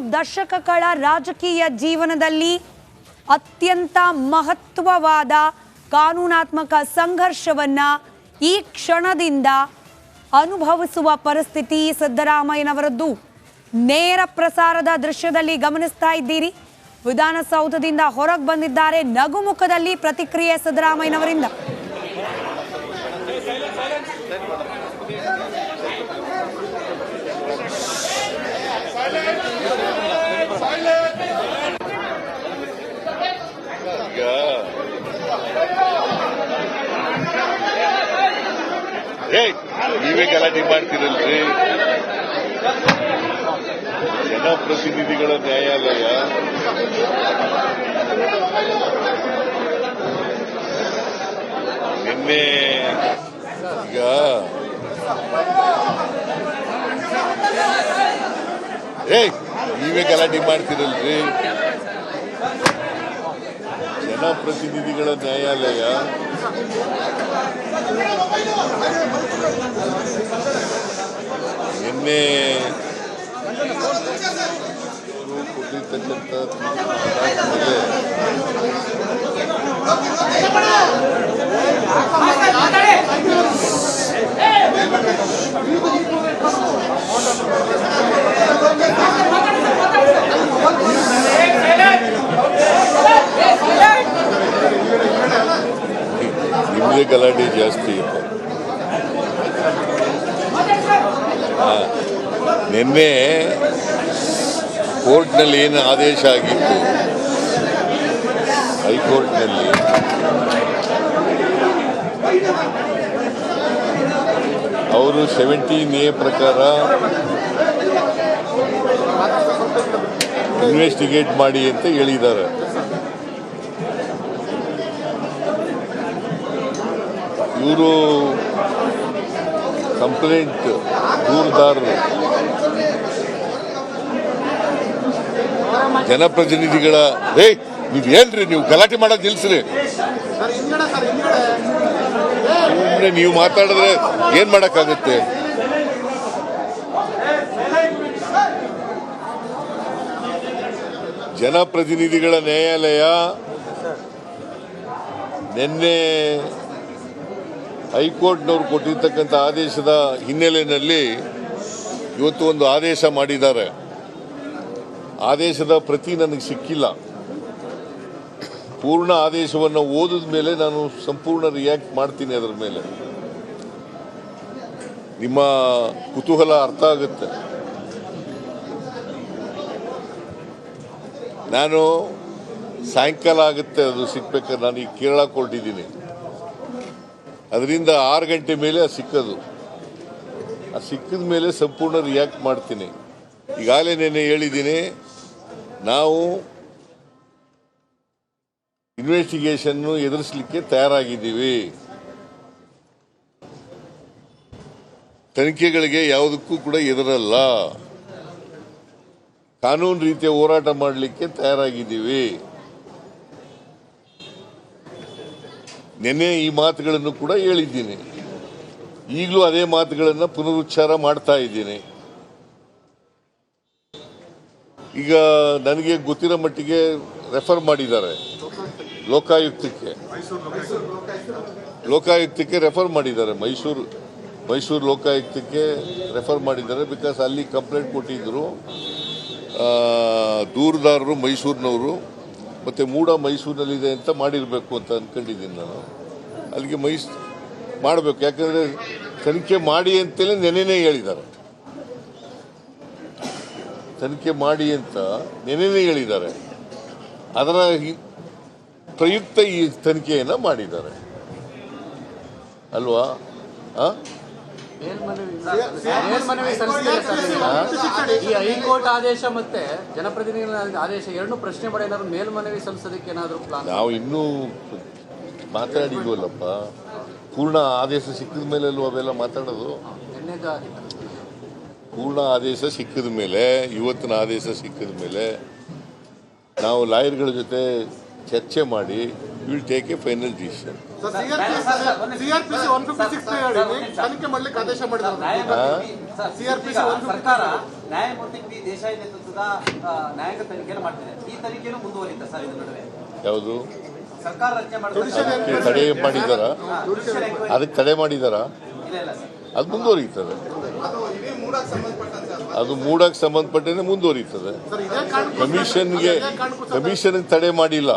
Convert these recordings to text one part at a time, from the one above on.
ದಶಕಗಳ ರಾಜಕೀಯ ಜೀವನದಲ್ಲಿ ಅತ್ಯಂತ ಮಹತ್ವವಾದ ಕಾನೂನಾತ್ಮಕ ಸಂಘರ್ಷವನ್ನ ಈ ಕ್ಷಣದಿಂದ ಅನುಭವಿಸುವ ಪರಿಸ್ಥಿತಿ ಸಿದ್ದರಾಮಯ್ಯನವರದ್ದು. ನೇರ ಪ್ರಸಾರದ ದೃಶ್ಯದಲ್ಲಿ ಗಮನಿಸ್ತಾ ಇದ್ದೀರಿ. ವಿಧಾನಸೌಧದಿಂದ ಹೊರಗೆ ಬಂದಿದ್ದಾರೆ ನಗುಮುಖದಲ್ಲಿ ಪ್ರತಿಕ್ರಿಯೆ ಸಿದ್ದರಾಮಯ್ಯನವರಿಂದ. ನೀವೇ ಗಲಾಟೆ ಮಾಡ್ತೀರಲ್ರಿ ಜನಪ್ರತಿನಿಧಿಗಳ ನ್ಯಾಯಾಲಯ ನಿನ್ನೆ ಈಗ ಏ ನೀವೇ ಗಲಾಟೆ ಮಾಡ್ತೀರಲ್ರಿ? ಜನಪ್ರತಿನಿಧಿಗಳ ನ್ಯಾಯಾಲಯ. ನಿನ್ನೆ ಕೊಟ್ಟಿರ್ತಕ್ಕಂಥ ಗಲಾಟೆ ಜಾಸ್ತಿ ಇತ್ತು. ನಿನ್ನೆ ಕೋರ್ಟ್ನಲ್ಲಿ ಏನು ಆದೇಶ ಆಗಿತ್ತು? ಹೈಕೋರ್ಟ್ನಲ್ಲಿ. ಅವರು ಸೆವೆಂಟೀನ್ ಎ ಪ್ರಕಾರ ಇನ್ವೆಸ್ಟಿಗೇಟ್ ಮಾಡಿ ಅಂತ ಹೇಳಿದ್ದಾರೆ. ಇವರು ಕಂಪ್ಲೇಂಟ್ ದೂರುದಾರರು. ಜನಪ್ರತಿನಿಧಿಗಳ ರೇ ನೀವು ಏನ್ರಿ ನೀವು ಗಲಾಟೆ ಮಾಡೋದು ನಿಲ್ಸ್ರಿ. ನೀವು ಮಾತಾಡಿದ್ರೆ ಏನ್ ಮಾಡಕ್ಕಾಗುತ್ತೆ? ಜನಪ್ರತಿನಿಧಿಗಳ ನ್ಯಾಯಾಲಯ ನಿನ್ನೆ ಹೈಕೋರ್ಟ್ನವರು ಕೊಟ್ಟಿರ್ತಕ್ಕಂಥ ಆದೇಶದ ಹಿನ್ನೆಲೆಯಲ್ಲಿ ಇವತ್ತು ಒಂದು ಆದೇಶ ಮಾಡಿದ್ದಾರೆ. ಆದೇಶದ ಪ್ರತಿ ನನಗೆ ಸಿಕ್ಕಿಲ್ಲ. ಪೂರ್ಣ ಆದೇಶವನ್ನು ಓದಿದ ಮೇಲೆ ನಾನು ಸಂಪೂರ್ಣ ರಿಯಾಕ್ಟ್ ಮಾಡ್ತೀನಿ ಅದರ ಮೇಲೆ. ನಿಮ್ಮ ಕುತೂಹಲ ಅರ್ಥ ಆಗುತ್ತೆ. ನಾನು ಸಾಯಂಕಾಲ ಆಗುತ್ತೆ ಅದು ಸಿಗ್ಬೇಕಾದ್ರೆ ನಾನು ಈಗ ಕೇರಳ ಕೊಟ್ಟಿದ್ದೀನಿ ಅದರಿಂದ ಆರು ಗಂಟೆ ಮೇಲೆ ಸಿಕ್ಕದು. ಆ ಸಿಕ್ಕಿದ ಮೇಲೆ ಸಂಪೂರ್ಣ ರಿಯಾಕ್ಟ್ ಮಾಡ್ತೀನಿ. ಈಗಾಗಲೇ ನೆನ್ನೆ ಹೇಳಿದ್ದೀನಿ, ನಾವು ಇನ್ವೆಸ್ಟಿಗೇಷನ್ನು ಎದುರಿಸಲಿಕ್ಕೆ ತಯಾರಾಗಿದ್ದೀವಿ. ತನಿಖೆಗಳಿಗೆ ಯಾವುದಕ್ಕೂ ಕೂಡ ಎದುರಲ್ಲ ಕಾನೂನು ರೀತಿಯ ಹೋರಾಟ ಮಾಡಲಿಕ್ಕೆ ತಯಾರಾಗಿದ್ದೀವಿ. ನಿನ್ನೆ ಈ ಮಾತುಗಳನ್ನು ಕೂಡ ಹೇಳಿದ್ದೀನಿ. ಈಗಲೂ ಅದೇ ಮಾತುಗಳನ್ನು ಪುನರುಚ್ಚಾರ ಮಾಡ್ತಾ ಇದ್ದೀನಿ. ಈಗ ನನಗೆ ಗೊತ್ತಿರೋ ಮಟ್ಟಿಗೆ ರೆಫರ್ ಮಾಡಿದ್ದಾರೆ. ಲೋಕಾಯುಕ್ತಕ್ಕೆ. ಲೋಕಾಯುಕ್ತಕ್ಕೆ ರೆಫರ್ ಮಾಡಿದ್ದಾರೆ. ಮೈಸೂರು ಮೈಸೂರು ಲೋಕಾಯುಕ್ತಕ್ಕೆ ರೆಫರ್ ಮಾಡಿದ್ದಾರೆ ಬಿಕಾಸ್ ಅಲ್ಲಿ ಕಂಪ್ಲೇಂಟ್ ಕೊಟ್ಟಿದ್ದರು ದೂರದಾರರು ಮೈಸೂರಿನವರು. ಮತ್ತು ಮೂಡ ಮೈಸೂರಿನಲ್ಲಿದೆ ಅಂತ ಮಾಡಿರಬೇಕು ಅಂತ ಅಂದ್ಕೊಂಡಿದ್ದೀನಿ ನಾನು. ಅಲ್ಲಿಗೆ ಮೈಸ್, ಮಾಡಬೇಕು. ಯಾಕಂದರೆ ತನಿಖೆ ಮಾಡಿ ಅಂತಲೇ ನೆನೆನೇ ಹೇಳಿದ್ದಾರೆ. ತನಿಖೆ ಮಾಡಿ ಅಂತ ನೆನೆನೇ ಹೇಳಿದ್ದಾರೆ. ಅದರ ಹಿ- ಪ್ರಯುಕ್ತ ಈ ತನಿಖೆಯನ್ನು ಮಾಡಿದ್ದಾರೆ. ಅಲ್ವಾ? ಆ? ಈ ಹೈಕೋರ್ಟ್ ಆದೇಶ ಮತ್ತೆ ಜನಪ್ರತಿನಿಧಿಗಳ ಆದೇಶ ಎರಡು ಪ್ರಶ್ನೆ ಮಾಡಿ ಏನಾದ್ರು ಮೇಲ್ಮನವಿ ಸಲ್ಲಿಸೋದಕ್ಕೆ ಏನಾದ್ರು ಪ್ಲಾನ್ ನಾವು ಇನ್ನೂ ಮಾತಾಡಿದ್ವಲ್ಲಪ್ಪ ಪೂರ್ಣ ಆದೇಶ ಸಿಕ್ಕಿದ ಮೇಲೆ ಅವೆಲ್ಲ ಮಾತಾಡೋದು. ಪೂರ್ಣ ಆದೇಶ ಸಿಕ್ಕಿದ ಮೇಲೆ, ಇವತ್ತಿನ ಆದೇಶ ಸಿಕ್ಕಿದ ಮೇಲೆ ನಾವು ಲಾಯರ್ಗಳ ಜೊತೆ ಚರ್ಚೆ ಮಾಡಿ will take a final decision CrPC one fifty six ತನಿಖೆ ಮಾಡ್ಲಿಕ್ಕೆ ಆದೇಶ ಮಾಡಿದ್ದಾರೆ ನ್ಯಾಯಮೂರ್ತಿ ಸರ್, CRPC ಒಂದು ಸರ್ಕಾರ ನ್ಯಾಯಮೂರ್ತಿ ಪಿ ದೇಶಾಯಿ ನೇತೃತ್ವದ ನ್ಯಾಯಾಂಗ ತನಿಖೆಯನ್ನು ಮಾಡ್ತಿದೆ. ಈ ತನಿಖೆಯನ್ನು ಮುಂದುವರಿಯುತ್ತೆ ಸರ್ ಇದ್ರ ನಡುವೆ. ಯಾವುದು? ಸರ್ಕಾರ ರಚನೆ ಮಾಡಿದ್ರೆ ತಡೆ ಮಾಡಿದಾರ? ಅದಕ್ಕೆ ತಡೆ ಮಾಡಿದಾರ? ಇಲ್ಲ ಇಲ್ಲ ಸರ್. ಅದು ಮುಂದುವರಿಯುತ್ತದೆ. ಅದು ಮೂಡಕ್ಕೆ ಸಂಬಂಧಪಟ್ಟನೆ ಮುಂದುವರಿಯುತ್ತದೆ. ಕಮಿಷನ್ಗೆ ಕಮಿಷನ್ಗೆ ತಡೆ ಮಾಡಿಲ್ಲ.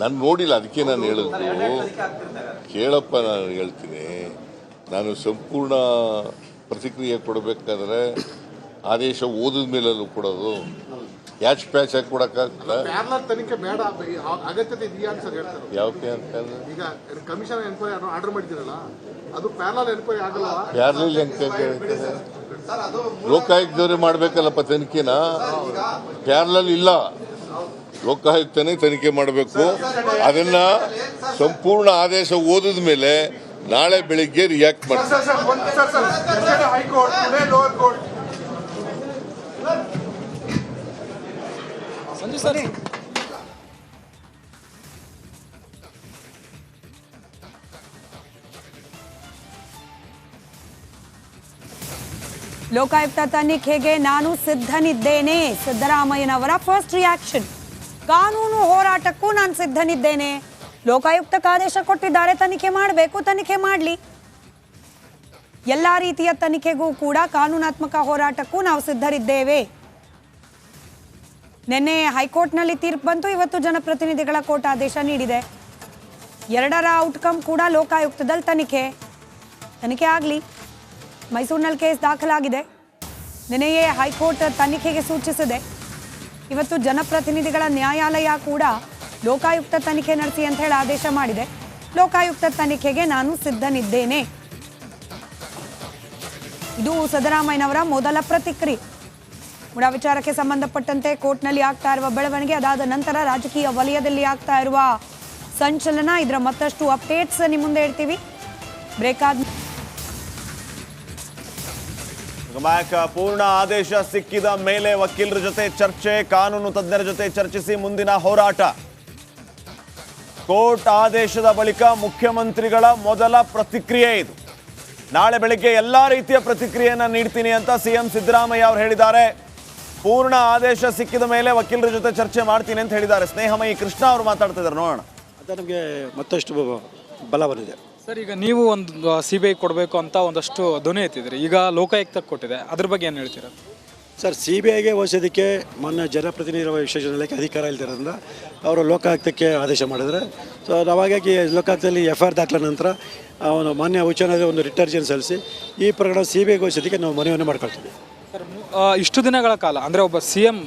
ನಾನು ನೋಡಿಲ್ಲ ಅದಕ್ಕೆ ನಾನು ಹೇಳಿದ್ರು ಕೇಳಪ್ಪ ನಾನು ಹೇಳ್ತೀನಿ. ನಾನು ಸಂಪೂರ್ಣ ಪ್ರತಿಕ್ರಿಯೆ ಕೊಡಬೇಕಾದ್ರೆ ಆದೇಶ ಓದಿದ ಮೇಲೂ ಕೊಡೋದು. ಯಾಚ್ ಪ್ಯಾಚ್ ಆಗಿ ಕೊಡಕ್ಕಾಗ್ತದೆ? ಪ್ಯಾರಲಲ್ ತನಿಖೆ ಬೇಡ ಆ- ಅಗತ್ಯತೆ ಇದೆಯಾ ಅಂತ ಸರ್ ಹೇಳ್ತಾರೆ. ಯಾವಕ್ಕೆ ಅಂತಂದ್ರೆ ಈಗ ಕಮಿಷನ್ ಎನ್ಕ್ವೈರಿ ಆರ್ಡರ್ ಮಾಡಿದ್ದೀರಲ್ಲ ಅದು ಪ್ಯಾರಲಲ್ ಎನ್ಕ್ವೈರಿ ಆಗಲ್ವಾ? ಯಾರಲ್ಲಿ ಹೆಂಗೆ ಲೋಕಾಯುಕ್ತದವರೇ ಮಾಡ್ಬೇಕಲ್ಲಪ್ಪ ತನಿಖೆನ? ಪ್ಯಾರ್ಲಲ್ ಇಲ್ಲ. ಲೋಕಾಯುಕ್ತನೇ ತನಿಖೆ ಮಾಡಬೇಕು. ಅದನ್ನ ಸಂಪೂರ್ಣ ಆದೇಶ ಓದಿದ ಮೇಲೆ ನಾಳೆ ಬೆಳಿಗ್ಗೆ ರಿಯಾಕ್ಟ್ ಮಾಡ್ತಾರೆ ಲೋಕಾಯುಕ್ತ ತನಿಖೆಗೆ ನಾನು ಸಿದ್ಧನಿದ್ದೇನೆ ಸಿದ್ದರಾಮಯ್ಯನವರ ಫಸ್ಟ್ ರಿಯಾಕ್ಷನ್ ಕಾನೂನು ಹೋರಾಟಕ್ಕೂ ನಾನು ಸಿದ್ಧನಿದ್ದೇನೆ. ಲೋಕಾಯುಕ್ತಕ್ಕೆ ಆದೇಶ ಕೊಟ್ಟಿದ್ದಾರೆ, ತನಿಖೆ ಮಾಡಬೇಕು, ತನಿಖೆ ಮಾಡಲಿ. ಎಲ್ಲ ರೀತಿಯ ತನಿಖೆಗೂ ಕೂಡ ಕಾನೂನಾತ್ಮಕ ಹೋರಾಟಕ್ಕೂ ನಾವು ಸಿದ್ಧರಿದ್ದೇವೆ. ನಿನ್ನೆ ಹೈಕೋರ್ಟ್ನಲ್ಲಿ ತೀರ್ಪು ಬಂತು, ಇವತ್ತು ಜನಪ್ರತಿನಿಧಿಗಳ ಕೋರ್ಟ್ ಆದೇಶ ನೀಡಿದೆ. ಎರಡರ ಔಟ್ಕಮ್ ಕೂಡ ಲೋಕಾಯುಕ್ತದಲ್ಲಿ ತನಿಖೆ. ತನಿಖೆ ಆಗಲಿ. ಮೈಸೂರಿನಲ್ಲಿ ಕೇಸ್ ದಾಖಲಾಗಿದೆ. ನಿನ್ನೆಯೇ ಹೈಕೋರ್ಟ್ ತನಿಖೆಗೆ ಸೂಚಿಸಿದೆ. ಇವತ್ತು ಜನಪ್ರತಿನಿಧಿಗಳ ನ್ಯಾಯಾಲಯ ಕೂಡ ಲೋಕಾಯುಕ್ತ ತನಿಖೆ ನಡೆಸಿ ಅಂತ ಹೇಳಿ ಆದೇಶ ಮಾಡಿದೆ. ಲೋಕಾಯುಕ್ತ ತನಿಖೆಗೆ ನಾನು ಸಿದ್ಧನಿದ್ದೇನೆ. ಇದು ಸಿದ್ದರಾಮಯ್ಯನವರ ಮೊದಲ ಪ್ರತಿಕ್ರಿಯೆ. ಮುಡಾ ವಿಚಾರಕ್ಕೆ ಸಂಬಂಧಪಟ್ಟಂತೆ ಕೋರ್ಟ್ನಲ್ಲಿ ಆಗ್ತಾ ಇರುವ ಬೆಳವಣಿಗೆ, ಅದಾದ ನಂತರ ರಾಜಕೀಯ ವಲಯದಲ್ಲಿ ಆಗ್ತಾ ಇರುವ ಸಂಚಲನ, ಇದರ ಮತ್ತಷ್ಟು ಅಪ್ಡೇಟ್ಸ್ ನಿಮ್ಮ ಮುಂದೆ ಇಡ್ತೀವಿ ಬ್ರೇಕ್ ಆದ ಬ್ಯಾಕ್ ಪೂರ್ಣ ಆದೇಶ ಸಿಕ್ಕಿದ ಮೇಲೆ ವಕೀಲರ ಜೊತೆ ಚರ್ಚೆ, ಕಾನೂನು ತಜ್ಞರ ಜೊತೆ ಚರ್ಚಿಸಿ ಮುಂದಿನ ಹೋರಾಟ. ಕೋರ್ಟ್ ಆದೇಶದ ಬಳಿಕ ಮುಖ್ಯಮಂತ್ರಿಗಳ ಮೊದಲ ಪ್ರತಿಕ್ರಿಯೆ ಇದು. ನಾಳೆ ಬೆಳಿಗ್ಗೆ ಎಲ್ಲಾ ರೀತಿಯ ಪ್ರತಿಕ್ರಿಯೆಯನ್ನ ನೀಡ್ತೀನಿ ಅಂತ ಸಿಎಂ ಸಿದ್ದರಾಮಯ್ಯ ಅವರು ಹೇಳಿದ್ದಾರೆ. ಪೂರ್ಣ ಆದೇಶ ಸಿಕ್ಕಿದ ಮೇಲೆ ವಕೀಲರ ಜೊತೆ ಚರ್ಚೆ ಮಾಡ್ತೀನಿ ಅಂತ ಹೇಳಿದ್ದಾರೆ. ಸ್ನೇಹಮಯಿ ಕೃಷ್ಣ ಅವರು ಮಾತಾಡ್ತಿದ್ದಾರೆ ನೋಡೋಣ. ನಮಗೆ ಮತ್ತಷ್ಟು ಬಲ ಬಂದಿದೆ. ಸರ್ ಈಗ ನೀವು ಒಂದು ಸಿ ಬಿ ಐ ಕೊಡಬೇಕು ಅಂತ ಒಂದಷ್ಟು ಧ್ವನಿ ಎತ್ತಿದ್ರಿ. ಈಗ ಲೋಕಾಯುಕ್ತಕ್ಕೆ ಕೊಟ್ಟಿದೆ. ಅದ್ರ ಬಗ್ಗೆ ಏನು ಹೇಳ್ತೀರಾ? ಸರ್ ಸಿ ಬಿ ಐಗೆ ವಹಿಸೋದಕ್ಕೆ ಮೊನ್ನೆ ಜನಪ್ರತಿನಿಧಿಗಳ ವಿಶೇಷ ನಿಲಯಕ್ಕೆ ಅಧಿಕಾರ ಇಲ್ದಿರೋದ್ರಿಂದ ಅವರು ಲೋಕಾಯುಕ್ತಕ್ಕೆ ಆದೇಶ ಮಾಡಿದರೆ ಸೊ ನಾವಾಗಿ ಲೋಕಾಯುಕ್ತದಲ್ಲಿ ಎಫ್ ಐ ಆರ್ ದಾಖಲ ನಂತರ ಅವನು ಮಾನ್ಯ ಉಚ್ಚ ನ್ಯಾಯಾಲಯ ಒಂದು ರಿಟರ್ಜನ್ ಸಲ್ಲಿಸಿ ಈ ಪ್ರಕರಣ ಸಿ ಬಿ ಐಗೆ ವಹಿಸೋದಕ್ಕೆ ನಾವು ಮನವಿಯನ್ನು ಮಾಡ್ಕೊಳ್ತೀವಿ. ಸರ್ ಇಷ್ಟು ದಿನಗಳ ಕಾಲ ಅಂದರೆ ಒಬ್ಬ ಸಿ ಎಂ